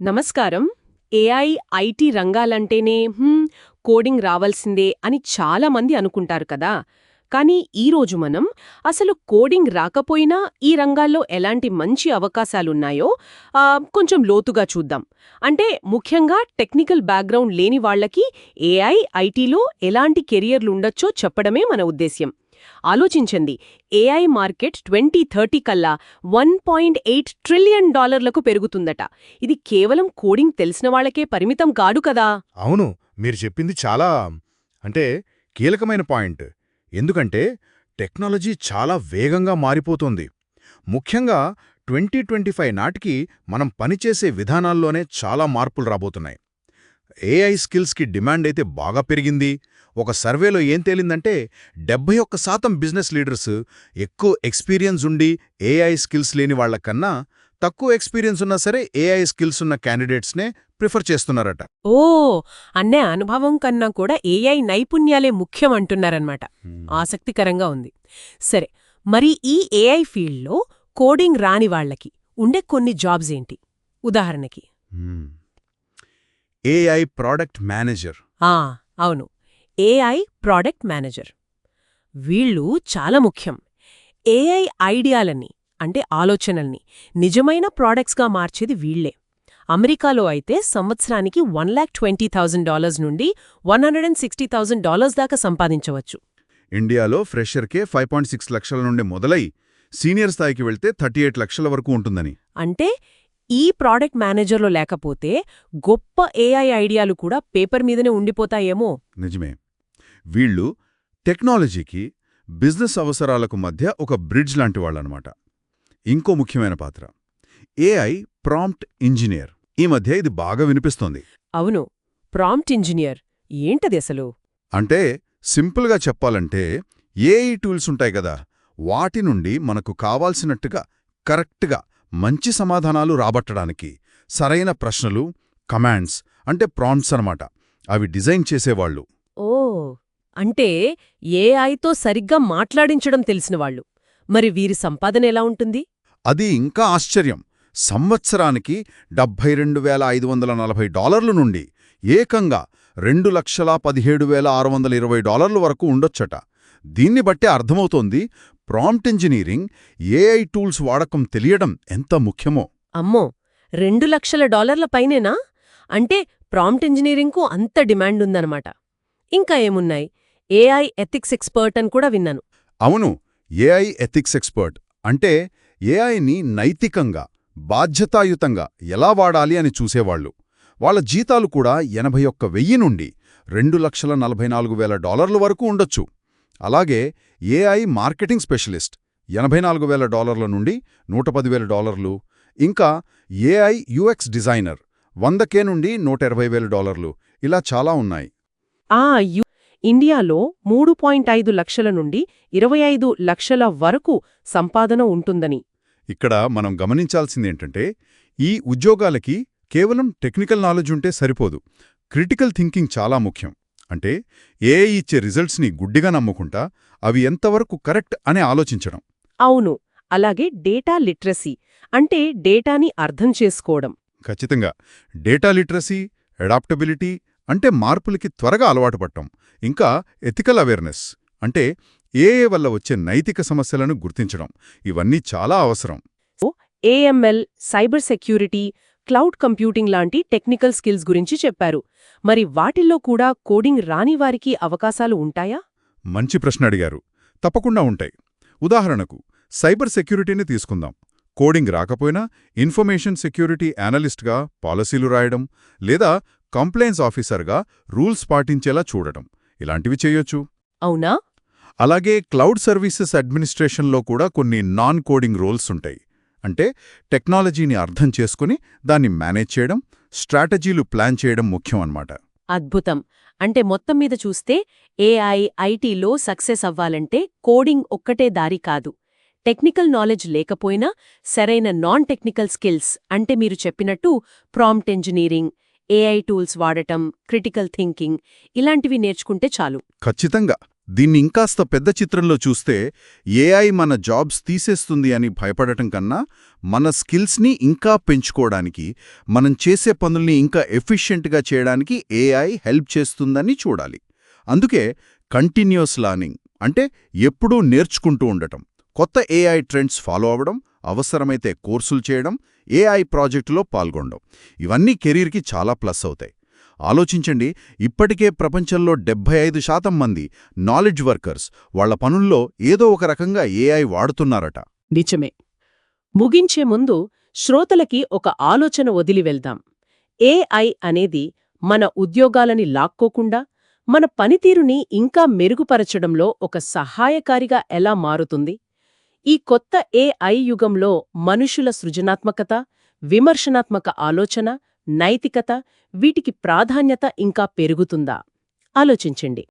నమస్కారం. AI IT రంగాలంటేనే "హ్మ్, coding రావాల్సిందే అని చాలా మంది అనుకుంటారు కదా. కానీ ఈరోజు మనం అసలు కోడింగ్ రాకపోయినా ఈ రంగాల్లో ఎలాంటి మంచి అవకాశాలున్నాయో కొంచెం లోతుగా చూద్దాం. అంటే ముఖ్యంగా టెక్నికల్ బ్యాక్గ్రౌండ్ లేని వాళ్ళకి ఏఐ ఐటీలో ఎలాంటి కెరియర్లుండొచ్చో చెప్పడమే మన ఉద్దేశ్యం. ఆలోచించండి. ఏఐ మార్కెట్ ట్వంటీ థర్టీ కల్లా వన్ పాయింట్ ఎయిట్ ట్రిలియన్ డాలర్లకు పెరుగుతుందట. ఇది కేవలం కోడింగ్ తెలిసిన వాళ్ళకే పరిమితం కాదు కదా? అవును మీరు చెప్పింది చాలా అంటే కీలకమైన పాయింట్. ఎందుకంటే టెక్నాలజీ చాలా వేగంగా మారిపోతోంది. ముఖ్యంగా ట్వంటీ ట్వంటీ ఫైవ్ నాటికి మనం పనిచేసే విధానాల్లోనే చాలా మార్పులు రాబోతున్నాయి. ఏఐ స్కిల్స్కి డిమాండ్ అయితే బాగా పెరిగింది. ఒక సర్వేలో ఏం తేలిందంటే డెబ్బై ఒక్క శాతం బిజినెస్ లీడర్స్ ఎక్కువ ఎక్స్పీరియన్స్ ఉండి ఏఐ స్కిల్స్ లేని వాళ్ళకన్నా తక్కువ ఎక్స్పీరియన్స్ ఉన్నా సరే ఏఐ స్కిల్స్ ఉన్న క్యాండిడేట్స్నే ప్రిఫర్ చేస్తున్నారట. ఓ అన్నే అనుభవం కన్నా కూడా ఏఐ నైపుణ్యాలే ముఖ్యం అంటున్నారన్నమాట. ఆసక్తికరంగా ఉంది. సరే మరి ఈ ఏఐ ఫీల్డ్లో కోడింగ్ రాని వాళ్ళకి ఉండే కొన్ని జాబ్స్ ఏంటి? ఉదాహరణకి. AI product manager. ఆ అవును. ఏఐ ప్రాడక్ట్ మేనేజర్ వీళ్ళు చాలా ముఖ్యం. ఏఐ ఐడియాలని అంటే ఆలోచనల్ని నిజమైన ప్రాడక్ట్స్గా మార్చేది వీళ్ళే అమెరికాలో అయితే సంవత్సరానికి one lakh twenty thousand dollars నుండి one hundred and sixty thousand dollars దాకా సంపాదించవచ్చు. ఇండియాలో ఫ్రెషర్కే ఫైవ్ పాయింట్ సిక్స్ లక్షల నుండి మొదలై సీనియర్ స్థాయికి వెళ్తే థర్టీ ఎయిట్ లక్షల వరకు ఉంటుందని. అంటే ఈ ప్రాడక్ట్ మేనేజర్లో లేకపోతే గొప్ప ఏఐ ఐడియాలు కూడా పేపర్ మీదనే ఉండిపోతాయేమో? నిజమే. వీళ్ళు టెక్నాలజీకి బిజినెస్ అవసరాలకు మధ్య ఒక బ్రిడ్జ్ లాంటి వాళ్ళనమాట. ఇంకో ముఖ్యమైన పాత్ర. AI prompt engineer. ఈ మధ్య ఇది బాగా వినిపిస్తోంది. అవును. Prompt engineer. ఏంటది అసలు? అంటే సింపుల్గా చెప్పాలంటే ఏఐ టూల్స్ ఉంటాయి కదా వాటి నుండి మనకు కావాల్సినట్టుగా కరెక్ట్గా మంచి సమాధానాలు రాబట్టడానికి సరైన ప్రశ్నలు కమాండ్స్ అంటే ప్రాంప్ట్స్ అనమాట అవి డిజైన్ చేసేవాళ్ళు. ఓ. అంటే ఏఐతో సరిగ్గా మాట్లాడించడం తెలిసినవాళ్ళు మరి వీరి సంపాదన ఎలా ఉంటుంది? అది ఇంకా ఆశ్చర్యం. సంవత్సరానికి డెబ్భై రెండు వేల ఐదు వందల నలభై డాలర్ల నుండి ఏకంగా రెండు లక్షల పదిహేడు వేల ఆరు వందల ఇరవై డాలర్ల వరకు ఉండొచ్చట. దీన్ని బట్టే అర్థమవుతోంది ప్రాంప్ట్ ఇంజనీరింగ్ ఏఐ టూల్స్ వాడకం తెలియడం ఎంత ముఖ్యమో. అమ్మో! రెండు లక్షల డాలర్ల పైనేనా? అంటే ప్రాంప్ట్ ఇంజనీరింగ్కు అంత డిమాండ్ ఉందన్నమాట. ఇంకా ఏమున్నాయి? ఏఐ ఎథిక్స్ ఎక్స్పర్ట్ అని కూడా విన్నాను. అవును ఏఐ ఎథిక్స్ ఎక్స్పర్ట్ అంటే ఏఐని నైతికంగా బాధ్యతాయుతంగా ఎలా వాడాలి అని చూసేవాళ్ళు వాళ్ళ జీతాలు కూడా ఎనభై ఒక్క వెయ్యి నుండి రెండు లక్షల నలభై నాలుగు వేల డాలర్ల వరకు ఉండొచ్చు. అలాగే ఏఐ మార్కెటింగ్ స్పెషలిస్ట్ ఎనభై నాలుగు వేల డాలర్ల నుండి నూట పదివేల డాలర్లు. ఇంకా ఏఐ యుఎక్స్ డిజైనర్ వందకే నుండి నూట ఇరవై వేల డాలర్లు. ఇలా చాలా ఉన్నాయి. ఇండియాలో మూడు పాయింట్ ఐదు లక్షల నుండి ఇరవై ఐదు లక్షల వరకు సంపాదన ఉంటుందని. ఇక్కడ మనం గమనించాల్సిందేంటంటే ఈ ఉద్యోగాలకి కేవలం టెక్నికల్ నాలెడ్జ్ ఉంటే సరిపోదు. క్రిటికల్ థింకింగ్ చాలా ముఖ్యం. అంటే ఏఐ ఇచ్చే రిజల్ట్స్ని గుడ్డిగా నమ్ముకుంటా అవి ఎంతవరకు కరెక్ట్ అని ఆలోచించడం. అవును. అలాగే డేటా లిటరసీ అంటే డేటాని అర్థం చేసుకోవడం. ఖచ్చితంగా. డేటా లిటరసీ అడాప్టబిలిటీ అంటే మార్పులకి త్వరగా అలవాటు పడటం ఇంకా ఎథికల్ అవేర్నెస్ అంటే ఏఏ వల్ల వచ్చే నైతిక సమస్యలను గుర్తించడం. ఇవన్నీ చాలా అవసరం. AML cyber security cloud computing లాంటి టెక్నికల్ స్కిల్స్ గురించి చెప్పారు. మరి వాటిల్లో కూడా కోడింగ్ రాని వారికి అవకాశాలు ఉంటాయా? మంచి ప్రశ్న అడిగారు. తప్పకుండా ఉంటాయి. ఉదాహరణకు సైబర్ సెక్యూరిటీని తీసుకుందాం. కోడింగ్ రాకపోయినా ఇన్ఫర్మేషన్ సెక్యూరిటీ యానలిస్ట్గా పాలసీలు రాయడం లేదా కంప్లైన్స్ ఆఫీసర్గా రూల్స్ పాటించేలా చూడటం. ఇలాంటివి చేయొచ్చు. అవునా? అలాగే క్లౌడ్ సర్వీసెస్ అడ్మినిస్ట్రేషన్లో కూడా కొన్ని నాన్ కోడింగ్ రోల్స్ ఉంటాయి. అంటే టెక్నాలజీని అర్థం చేసుకుని దాన్ని మేనేజ్ చేయడం స్ట్రాటజీలు ప్లాన్ చేయడం ముఖ్యం అన్నమాట. అద్భుతం. అంటే మొత్తం మీద చూస్తే ఏఐ ఐటీలో సక్సెస్ అవ్వాలంటే కోడింగ్ ఒక్కటే దారి కాదు. టెక్నికల్ నాలెడ్జ్ లేకపోయినా సరైన నాన్ టెక్నికల్ స్కిల్స్ అంటే మీరు చెప్పినట్టు ప్రాంప్ట్ ఇంజనీరింగ్ ఏఐ టూల్స్ వాడటం క్రిటికల్ థింకింగ్ ఇలాంటివి నేర్చుకుంటే చాలు. ఖచ్చితంగా. దీన్ని ఇంకాస్త పెద్ద చిత్రంలో చూస్తే ఏఐ మన జాబ్స్ తీసేస్తుంది అని భయపడటం కన్నా మన స్కిల్స్ని ఇంకా పెంచుకోవడానికి మనం చేసే పనుల్ని ఇంకా ఎఫిషియెంట్గా చేయడానికి ఏఐ హెల్ప్ చేస్తుందని చూడాలి. అందుకే కంటిన్యూస్ లర్నింగ్ అంటే ఎప్పుడూ నేర్చుకుంటూ ఉండటం. కొత్త ఏఐ ట్రెండ్స్ ఫాలో అవ్వడం అవసరమైతే కోర్సులు చేయడం ఏఐ ప్రాజెక్టులో పాల్గొనడం. ఇవన్నీ కెరీర్కి చాలా ప్లస్ అవుతాయి. ఆలోచించండి ఇప్పటికే ప్రపంచంలో డెబ్బై ఐదు శాతం మంది నాలెడ్జ్ వర్కర్స్ వాళ్ళ పనుల్లో ఏదో ఒక రకంగా ఏఐ వాడుతున్నారట. నిజమే. ముగించే ముందు శ్రోతలకి ఒక ఆలోచన వదిలి వెళ్దాం. ఏఐ అనేది మన ఉద్యోగాలని లాక్కోకుండా మన పనితీరుని ఇంకా మెరుగుపరచడంలో ఒక సహాయకారిగా ఎలా మారుతుంది? ఈ కొత్త ఏఐ యుగంలో మనుషుల సృజనాత్మకత విమర్శనాత్మక ఆలోచన నైతికత వీటికి ప్రాధాన్యత ఇంకా పెరుగుతుందా? ఆలోచించండి.